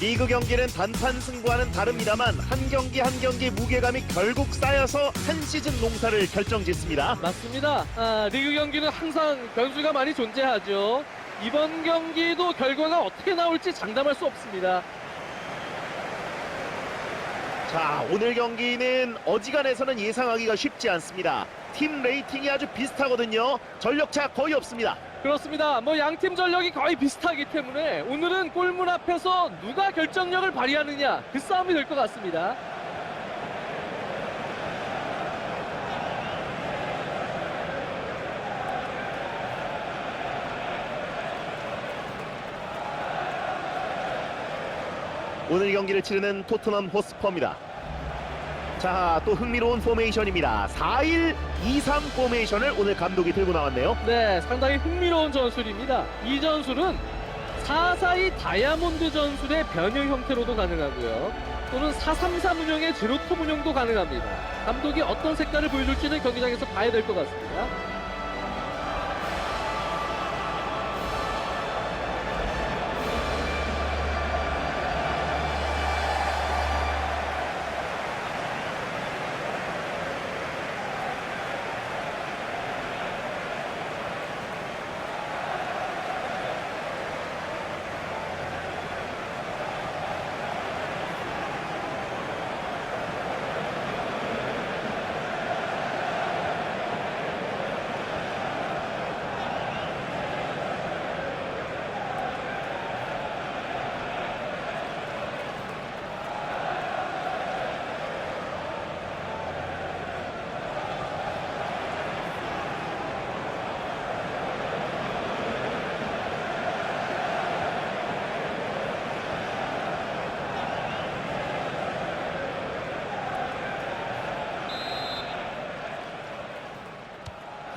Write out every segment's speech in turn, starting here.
리그 경기는 단판 승부와는 다릅니다만 한 경기 한 경기 무게감이 결국 쌓여서 한 시즌 농사를 결정짓습니다. 맞습니다. 아, 리그 경기는 항상 변수가 많이 존재하죠. 이번 경기도 결과가 어떻게 나올지 장담할 수 없습니다. 자, 오늘 경기는 어지간해서는 예상하기가 쉽지 않습니다. 팀 레이팅이 아주 비슷하거든요. 전력차 거의 없습니다. 그렇습니다. 뭐 양팀 전력이 거의 비슷하기 때문에 오늘은 골문 앞에서 누가 결정력을 발휘하느냐 그 싸움이 될 것 같습니다. 오늘 경기를 치르는 토트넘 호스퍼입니다. 자, 또 흥미로운 포메이션입니다. 4-1-2-3 포메이션을 오늘 감독이 들고 나왔네요. 네, 상당히 흥미로운 전술입니다. 이 전술은 442 다이아몬드 전술의 변형 형태로도 가능하고요. 또는 433 운영의 제로톱 운영도 가능합니다. 감독이 어떤 색깔을 보여줄지는 경기장에서 봐야 될 것 같습니다.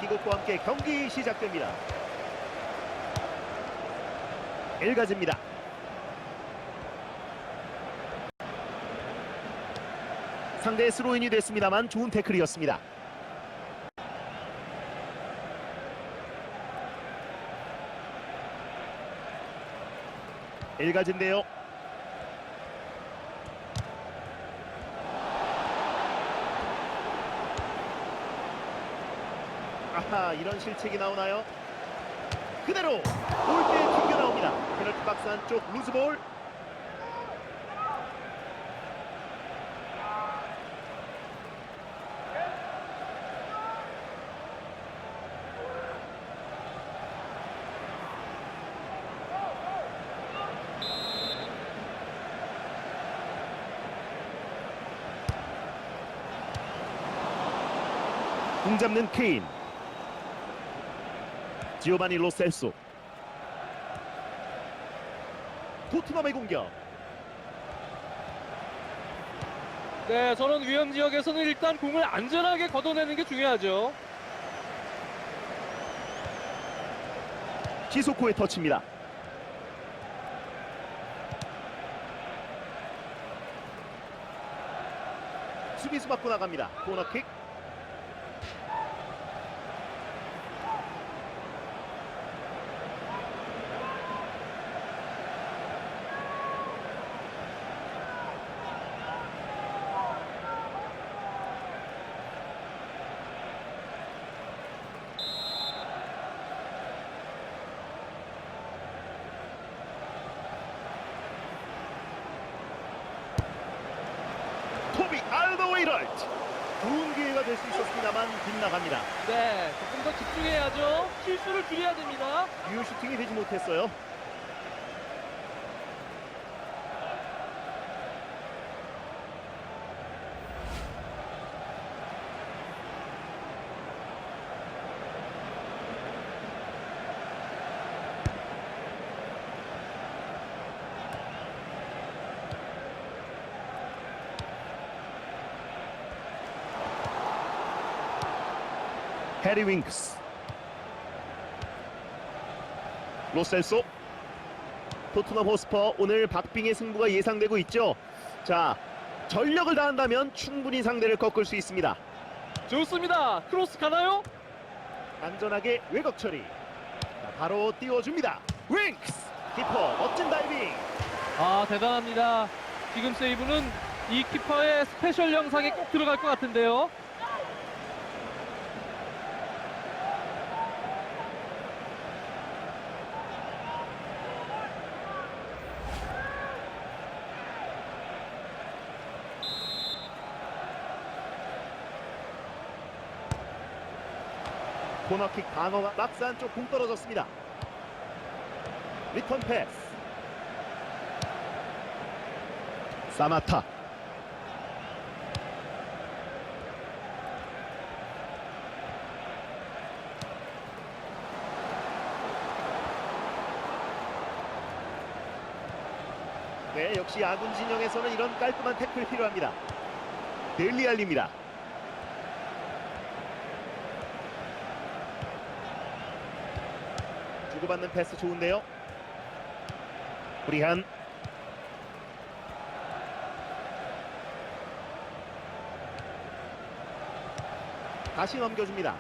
킥오프와 함께 경기 시작됩니다. 엘가즈입니다. 상대 스로인이 됐습니다만 좋은 태클이었습니다. 엘가즈인데요. 아하 이런 실책이 나오나요? 그대로 골대에 튕겨 나옵니다. 페널티 박스 안쪽 루즈볼. 공 잡는 케인. 지오바니 로셀소. 토트넘의 공격. 네, 저런 위험 지역에서는 일단 공을 안전하게 걷어내는 게 중요하죠. 시소코의 터치입니다. 수비수 맞고 나갑니다. 코너킥. 토비 알더웨이럴트. 좋은 기회가 될 수 있었습니다만 빗나갑니다. 네, 조금 더 집중해야죠. 실수를 줄여야 됩니다. 유효 슈팅이 되지 못했어요. 해리 윙크스 로셀소 토트넘 호스퍼 오늘 박빙의 승부가 예상되고 있죠 자 전력을 다한다면 충분히 상대를 꺾을 수 있습니다 좋습니다. 크로스 가나요? 안전하게 외곽 처리 자, 바로 띄워줍니다 윙크스 키퍼 멋진 다이빙 아 대단합니다. 지금 세이브는 이 키퍼의 스페셜 영상에 꼭 들어갈 것 같은데요. 코너킥 방어가 박스 안쪽 공 떨어졌습니다. 리턴 패스. 사마타. 네, 역시 아군 진영에서는 이런 깔끔한 태클이 필요합니다. 델리 알립니다. 주고받는 패스 좋은데요. 브리한 다시 넘겨줍니다.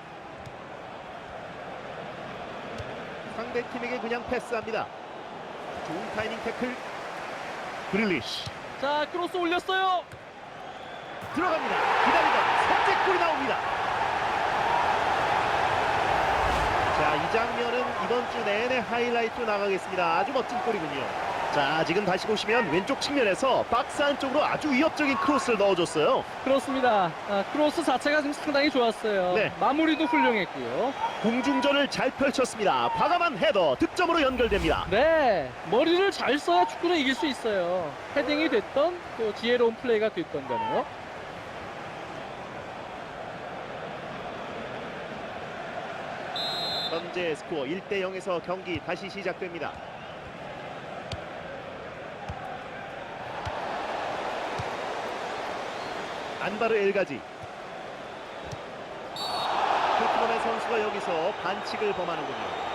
상대 팀에게 그냥 패스합니다. 좋은 타이밍 태클. 브릴리시 자 크로스 올렸어요. 들어갑니다. 기다리다 선제골이 나옵니다. 자, 이 장면은 이번 주 내내 하이라이트로 나가겠습니다. 아주 멋진 골이군요. 자, 지금 다시 보시면 왼쪽 측면에서 박스 안쪽으로 아주 위협적인 크로스를 넣어줬어요. 그렇습니다. 아, 크로스 자체가 지금 상당히 좋았어요. 네. 마무리도 훌륭했고요. 공중전을 잘 펼쳤습니다. 과감한 헤더 득점으로 연결됩니다. 네, 머리를 잘 써야 축구는 이길 수 있어요. 헤딩이 됐던 또 지혜로운 플레이가 됐던 간에요. 현재 스코어 1대 0에서 경기 다시 시작됩니다. 안바르 엘가지 토트넘의 선수가 여기서 반칙을 범하는군요.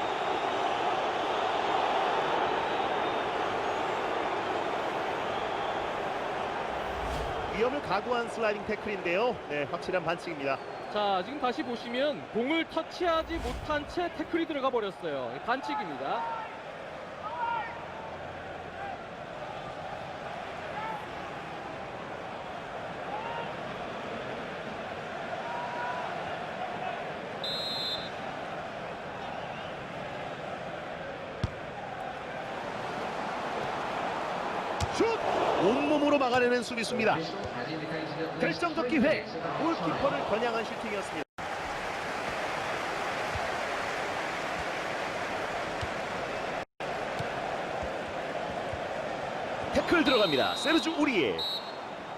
위험을 각오한 슬라이딩 태클인데요. 네, 확실한 반칙입니다. 자, 지금 다시 보시면 공을 터치하지 못한 채 태클이 들어가 버렸어요. 반칙입니다. 온몸으로 막아내는 수비수입니다. 결정적 기회 골키퍼를 겨냥한 슈팅이었습니다. 태클 들어갑니다. 세르주 우리에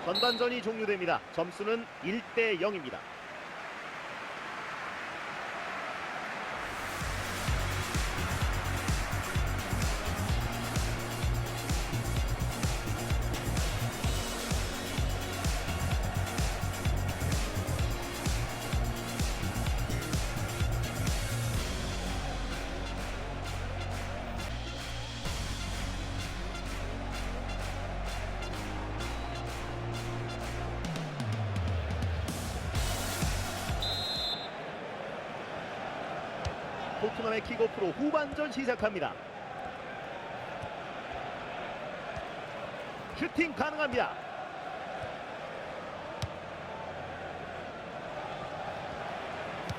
전반전이 종료됩니다. 점수는 1대 0입니다. 토트넘의 킥오프로 후반전 시작합니다. 슈팅 가능합니다.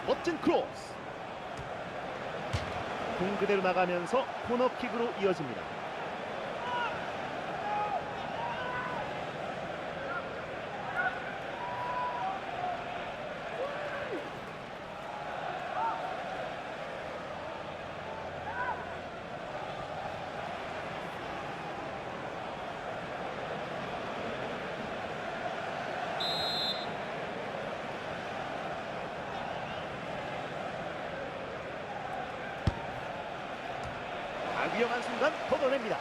멋진 크로스. 공 그대로 나가면서 코너킥으로 이어집니다. 위험한 순간 걷어냅니다.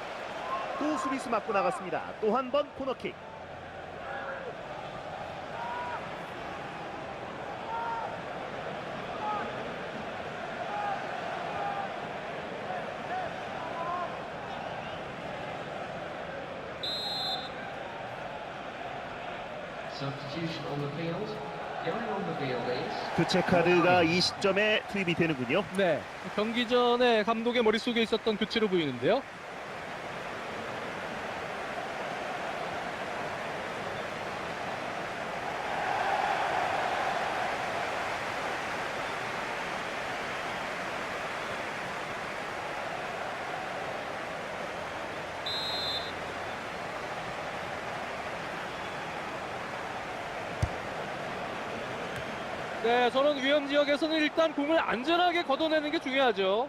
또 수비수 맞고 나갔습니다. 또 한 번 코너킥. Going on the field is 교체 카드가 이 시점에 투입이 되는군요. 네, 경기 전에 감독의 머릿속에 있었던 교체로 보이는데요. 네, 저런 위험 지역에서는 일단 공을 안전하게 걷어내는 게 중요하죠.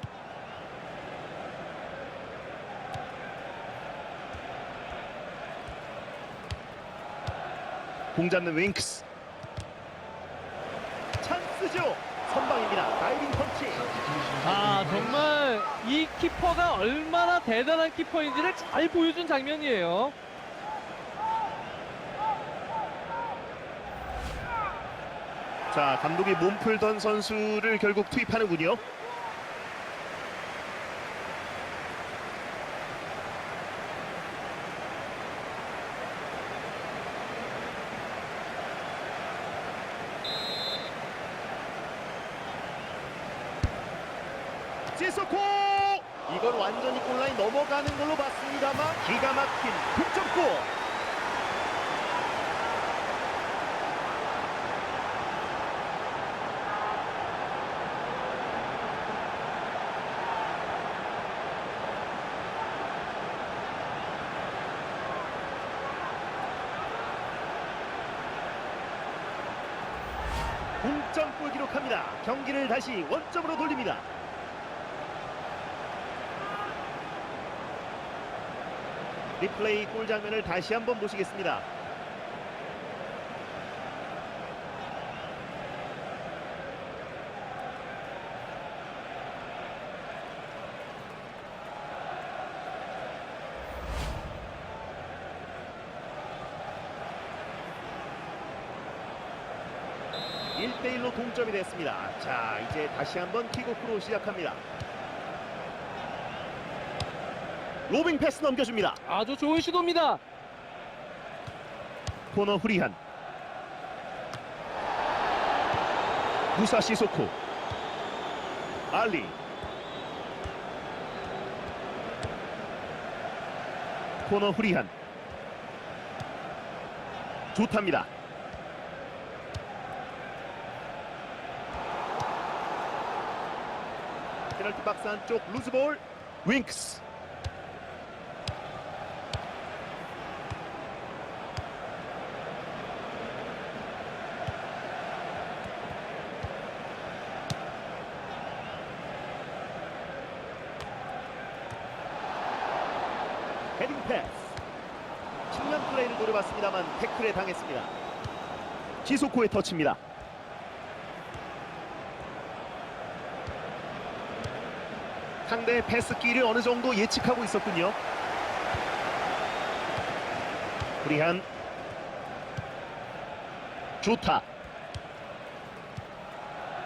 공 잡는 윙크스. 찬스죠. 선방입니다. 다이빙 펀치. 아. 정말 이 키퍼가 얼마나 대단한 키퍼인지를 잘 보여준 장면이에요. 자, 감독이 몸 풀던 선수를 결국 투입하는군요. 지소코! 이건 완전히 골라인 넘어가는 걸로 봤습니다만 기가 막힌 득점골! 동점골 기록합니다. 경기를 다시 원점으로 돌립니다. 리플레이 골 장면을 다시 한번 보시겠습니다. 일대일로 동점이 됐습니다. 자, 이제 다시 한번 킥오프로 시작합니다. 로빙 패스 넘겨줍니다. 아주 좋은 시도입니다. 코너 후리한 무사 시 소코 알리 코너 후리한 좋답니다 페널티 박스 안쪽 루즈볼 윙크스. 헤딩 패스. 측면 플레이를 노려봤습니다만 태클에 당했습니다. 지소코의 터치입니다 상대의 패스끼를 어느 정도 예측하고 있었군요. 브리한 좋다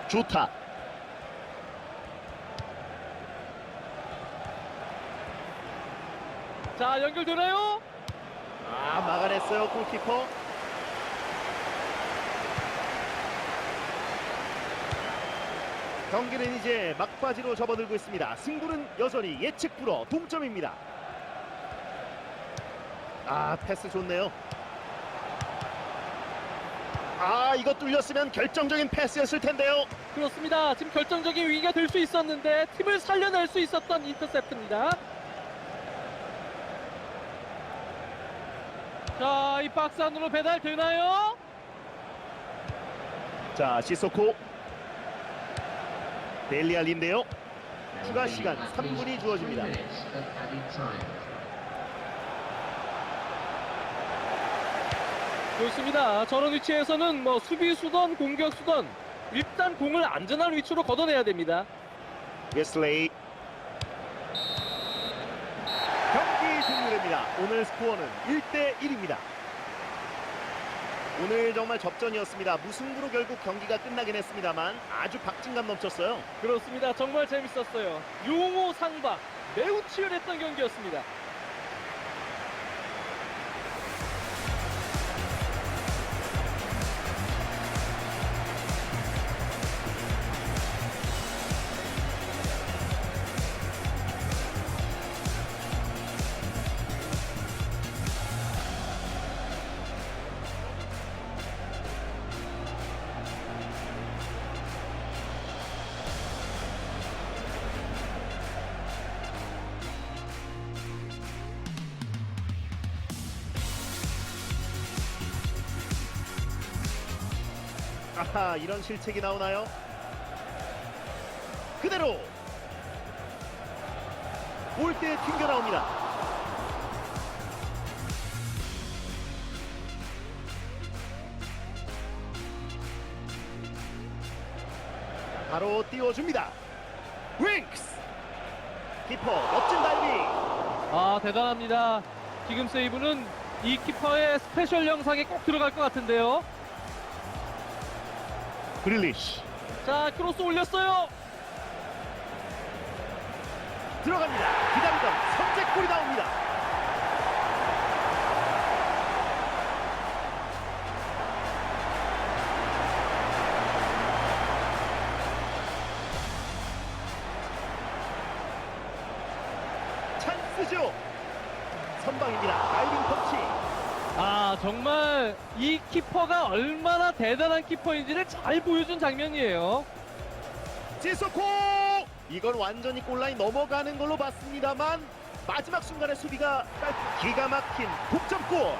좋다 자, 연결되나요? 아 막아냈어요 골키퍼 경기는 이제 막바지로 접어들고 있습니다 승부는 여전히 예측 불허 동점입니다 아 패스 좋네요 아 이거 뚫렸으면 결정적인 패스였을 텐데요 그렇습니다. 지금 결정적인 위기가 될 수 있었는데 팀을 살려낼 수 있었던 인터셉트입니다. 자, 이 박스 안으로 배달되나요? 자 시소코 델리알리인데요 추가 시간 3분이 주어집니다. 좋습니다. 저런 위치에서는 뭐 수비수던 공격수던 일단 공을 안전한 위치로 걷어내야 됩니다. 웨슬레이 경기 종료됩니다. 오늘 스코어는 1대 1입니다. 오늘 정말 접전이었습니다. 무승부로 결국 경기가 끝나긴 했습니다만 아주 박진감 넘쳤어요. 그렇습니다. 정말 재밌었어요. 용호 상박 매우 치열했던 경기였습니다. 아하 이런 실책이 나오나요? 그대로 골대에 튕겨 나옵니다. 바로 띄워줍니다. 윙크스 키퍼 멋진 다이빙. 아 대단합니다. 지금 세이브는 이 키퍼의 스페셜 영상에 꼭 들어갈 것 같은데요. 그릴리시 자 크로스 올렸어요. 들어갑니다. 기다리던 선제골이 나옵니다. 아 정말 이 키퍼가 얼마나 대단한 키퍼인지를 잘 보여준 장면이에요. 지소코 이건 완전히 골라인 넘어가는 걸로 봤습니다만 마지막 순간에 수비가 기가 막힌 독점골